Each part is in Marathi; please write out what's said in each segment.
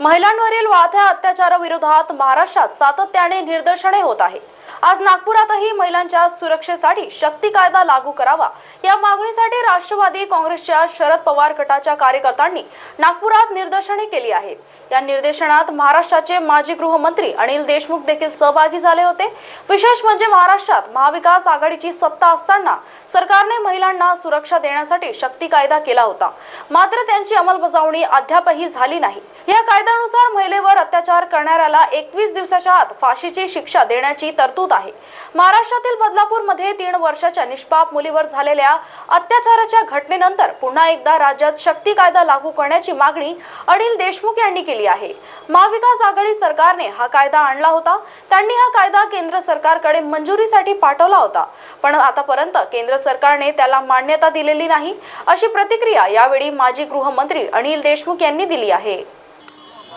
महिलांवरील वाढत्या अत्याचाराविरोधात महाराष्ट्रात सातत्याने निदर्शने होत आहे आज नागपुरातही महिलांच्या सुरक्षेसाठी शक्ती कायदा लागू करावा. या मागणीसाठी राष्ट्रवादी काँग्रेसच्या शरद पवार गटाच्या कार्यकर्त्यांनी नागपुरात निदर्शने केली आहेत. या निर्देशनात महाराष्ट्राचे माजी गृहमंत्री अनिल देशमुख देखील सहभागी झाले होते. विशेष म्हणजे महाराष्ट्रात महाविकास आघाडीची सत्ता असताना सरकारने महिलांना सुरक्षा देण्यासाठी शक्ती कायदा केला होता. मात्र त्यांची अंमलबजावणी अद्यापही झाली नाही. या कायद्यानुसार महिलेवर अत्याचार करणाऱ्याला एकवीस दिवसाच्या आत फाशीची शिक्षा देण्याची तरतूद आहे. महाराष्ट्रातील बदलापूरमध्ये तीन वर्षाच्या निष्पाप मुलीवर झालेल्या अत्याचाराच्या घटनेनंतर पुन्हा एकदा राज्यात शक्ती कायदा लागू करण्याची मागणी अनिल देशमुख यांनी केली आहे. महाविकास आघाडी सरकारने हा कायदा आणला होता. त्यांनी हा कायदा केंद्र सरकारकडे मंजुरीसाठी पाठवला होता. पण आतापर्यंत केंद्र सरकारने त्याला मान्यता दिलेली नाही अशी प्रतिक्रिया यावेळी माजी गृहमंत्री अनिल देशमुख यांनी दिली आहे.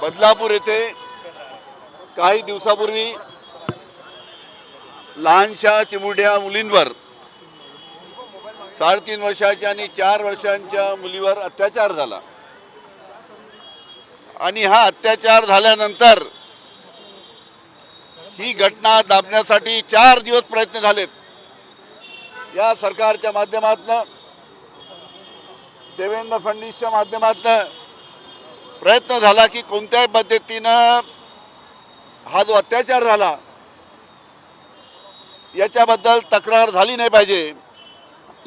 बदलापूर येथे काही दिवसापूर्वी लहानशा चिमुरड्या मुलींवर साडेतीन वर्षाच्या आणि चार वर्षांच्या मुलीवर अत्याचार झाला. आणि हा अत्याचार झाल्यानंतर ही घटना दाबण्यासाठी चार दिवस प्रयत्न झालेत. या सरकारच्या माध्यमातनं देवेंद्र फडणवीसच्या माध्यमातनं प्रयत्न झाला की कोणत्याही पद्धतीनं हा जो अत्याचार झाला याच्याबद्दल तक्रार झाली नाही पाहिजे.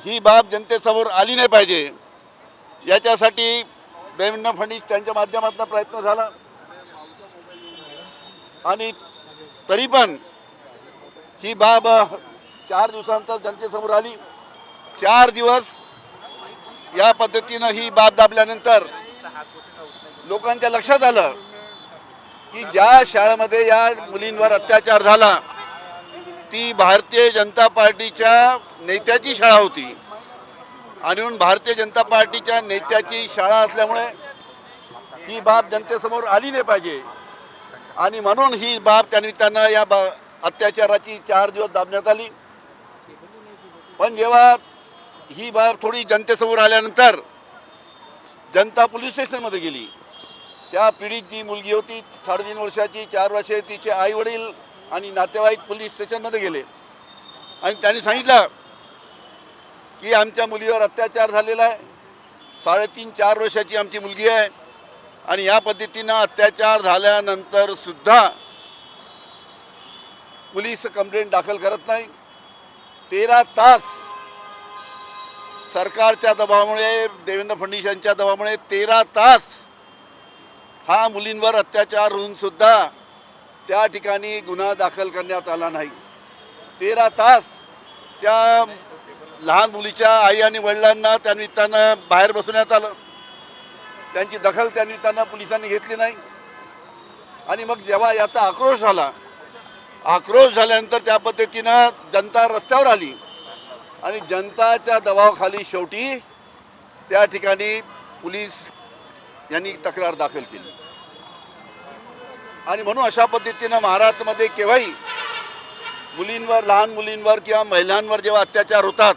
ही बाब जनतेसमोर आली नाही पाहिजे. याच्यासाठी देवेंद्र फडणवीस त्यांच्या माध्यमातून प्रयत्न झाला. आणि तरी पण ही बाब चार दिवसानंतर जनतेसमोर आली. चार दिवस या पद्धतीनं ही बाब दाबल्यानंतर लोकांच्या लक्षात आलं की ज्या शाळेमध्ये या मुलींवर अत्याचार झाला ती भारतीय जनता पार्टीच्या नेत्याची शाळा होती. आणि म्हणून भारतीय जनता पार्टीच्या नेत्याची शाळा असल्यामुळे ही बाब जनतेसमोर आली नाही पाहिजे. आणि म्हणून ही बाब त्यानिमित्तानं या बा अत्याचाराची चार दिवस दाबण्यात आली. पण जेव्हा ही बाब थोडी जनतेसमोर आल्यानंतर जनता पोलीस स्टेशनमध्ये गेली. त्या पीडित जी मुलगी होती साडेतीन वर्षाची चार वर्षे तिचे आई वडील आणि नातेवाईक पोलीस स्टेशनमध्ये गेले. आणि त्यांनी सांगितलं की आमच्या मुलीवर अत्याचार झालेला आहे. साडेतीन चार वर्षाची आमची मुलगी आहे. आणि या पद्धतीनं अत्याचार झाल्यानंतर सुद्धा पोलीस कंप्लेंट दाखल करत नाही. तेरा तास सरकारच्या दबावामुळे देवेंद्र फडणवीस यांच्या दबावामुळे तेरा तास हा मुलींवर अत्याचार होऊन सुद्धा त्या ठिकाणी गुन्हा दाखल करण्यात आला नाही. तेरा तास त्या लहान मुलीच्या आई आणि वडिलांना त्यानिमित्तानं बाहेर बसवण्यात आलं. त्यांची दखल त्यानिमित्तानं पोलिसांनी घेतली नाही. आणि मग जेव्हा याचा आक्रोश झाला आक्रोश झाल्यानंतर त्या पद्धतीनं जनता रस्त्यावर आली. आणि जनताच्या दबावाखाली शेवटी त्या ठिकाणी पोलीस यांनी तक्रार दाखल केली. आणि म्हणून अशा पद्धतीनं महाराष्ट्रामध्ये केव्हाही मुलींवर लहान मुलींवर किंवा महिलांवर जेव्हा अत्याचार होतात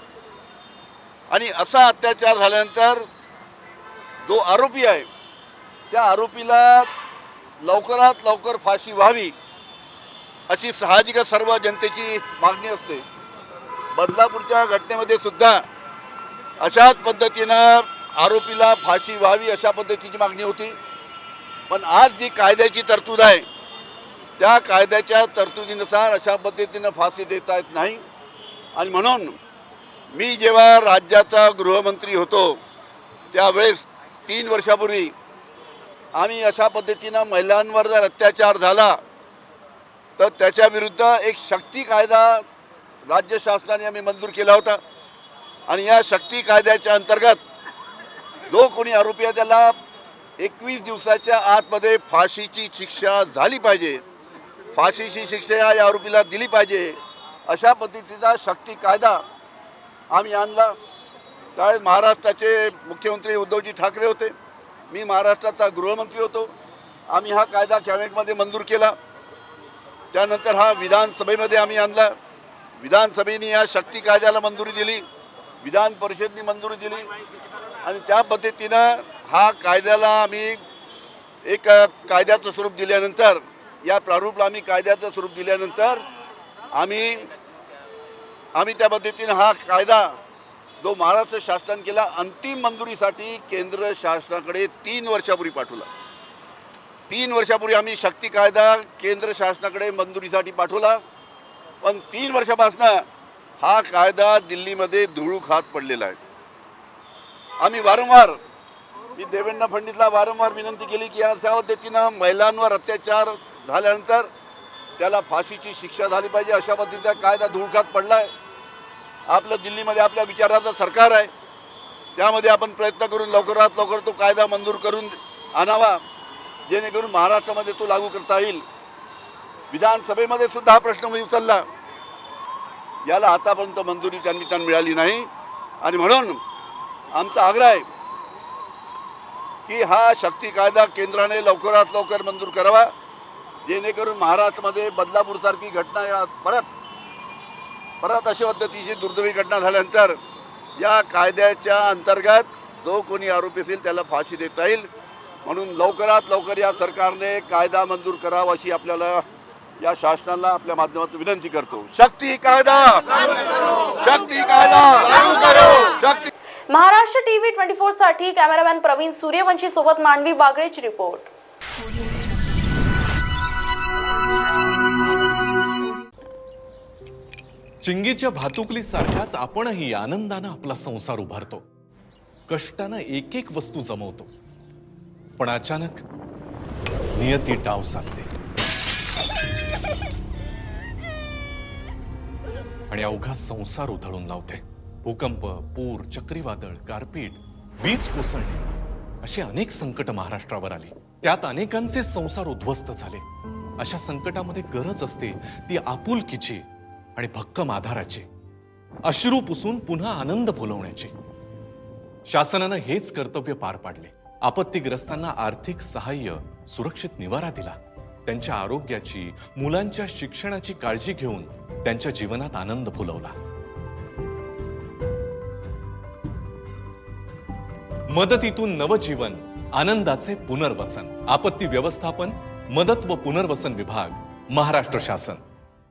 आणि असा अत्याचार झाल्यानंतर जो आरोपी आहे त्या आरोपीला लवकरात लवकर फाशी व्हावी अशी साहजिकच सर्व जनतेची मागणी असते. बदलापूरच्या घटनेमध्ये सुद्धा अशाच पद्धतीनं आरोपीला फाशी व्हावी अशा पद्धतीची मागणी होती. पण आज जी कायद्याची तरतूद आहे त्या कायद्याच्या तरतुदीनुसार अशा पद्धतीनं फाशी देता येत नाही. आणि म्हणून मी जेव्हा राज्याचा गृहमंत्री होतो त्यावेळेस तीन वर्षापूर्वी आम्ही अशा पद्धतीनं महिलांवर जर अत्याचार झाला तर त्याच्याविरुद्ध एक शक्ती कायदा राज्य शासनाने आम्ही मंजूर केला होता. आणि या शक्ती कायद्याच्या अंतर्गत जो कोणी आरोपी आहे त्याला एकवीस दिवसाच्या आतमध्ये फाशीची शिक्षा झाली पाहिजे. फाशीची शिक्षा या आरोपीला दिली पाहिजे. अशा पद्धतीचा शक्ती कायदा आम्ही आणला. त्यावेळेस महाराष्ट्राचे मुख्यमंत्री उद्धवजी ठाकरे होते. मी महाराष्ट्राचा गृहमंत्री होतो. आम्ही हा कायदा कॅबिनेटमध्ये मंजूर केला. त्यानंतर हा विधानसभेमध्ये आम्ही आणला. विधानसभेने या शक्ती कायद्याला मंजुरी दिली. विधान परिषदनी मंजुरी दिली. आणि त्या पद्धतीनं हा कायद्याला आम्ही एक कायद्याचं स्वरूप दिल्यानंतर या प्रारूपला आम्ही कायद्याचं स्वरूप दिल्यानंतर आम्ही आम्ही त्या पद्धतीनं हा कायदा जो महाराष्ट्र शासनाने केला अंतिम मंजुरीसाठी केंद्र शासनाकडे तीन वर्षापूर्वी पाठवला. तीन वर्षापूर्वी आम्ही शक्ती कायदा केंद्र शासनाकडे मंजुरीसाठी पाठवला पण तीन वर्षापासनं हा कायदा दिल्लीमध्ये धुळू खात पडलेला आहे. आम्ही वारंवार मी देवेंद्र फडणवीसला वारंवार विनंती केली की या त्या पद्धतीनं महिलांवर अत्याचार झाल्यानंतर त्याला फाशीची शिक्षा झाली पाहिजे अशा पद्धतीचा कायदा धुळखात पडला आहे आपलं दिल्लीमध्ये आपल्या विचाराचं सरकार आहे. त्यामध्ये आपण प्रयत्न करून लवकरात लवकर तो कायदा मंजूर करून आणावा. जेणेकरून महाराष्ट्रामध्ये तो लागू करता येईल. विधानसभेमध्ये सुद्धा हा प्रश्न मी उचलला. याला आतापर्यंत मंजुरी त्यांनी त्यांना मिळाली नाही. आणि म्हणून आमचा आग्रह आहे की हा शक्ती कायदा केंद्राने लवकरात लवकर मंजूर करावा जेणेकरून महाराष्ट्रामध्ये बदलापूरसारखी घटना या परत परत अशा पद्धतीची दुर्दैवी घटना झाल्यानंतर या कायद्याच्या अंतर्गत जो कोणी आरोपी असेल त्याला फाशी देता येईल. म्हणून लवकरात लवकर या सरकारने कायदा मंजूर करावा अशी आपल्याला या शासनाला आपल्या माध्यमातून विनंती करतो. शक्ती कायदा! शक्ती कायदा! महाराष्ट्र टीव्ही ट्वेंटी फोरसाठी कॅमेरामॅन प्रवीण सूर्यवंशी सोबत मांडवी बागळेची रिपोर्ट. चिंगीच्या भातुकलीसारखाच आपणही आनंदानं आपला संसार उभारतो. कष्टानं एक एक वस्तू जमवतो. पण अचानक नियती डाव साधते आणि अवघा संसार उधळून लावते. भूकंप पूर चक्रीवादळ गारपीट वीज कोसळणे अशी अनेक संकट महाराष्ट्रावर आली. त्यात अनेकांचे संसार उद्ध्वस्त झाले. अशा संकटामध्ये गरज असते ती आपुलकीची आणि भक्कम आधाराची. अश्रू पुसून पुन्हा आनंद फुलवण्याची शासनानं हेच कर्तव्य पार पाडले. आपत्तीग्रस्तांना आर्थिक सहाय्य सुरक्षित निवारा दिला. त्यांच्या आरोग्याची मुलांच्या शिक्षणाची काळजी घेऊन त्यांच्या जीवनात आनंद फुलवला. मदतीतून नवजीवन आनंदाचे पुनर्वसन आपत्ती व्यवस्थापन मदत व पुनर्वसन विभाग महाराष्ट्र शासन.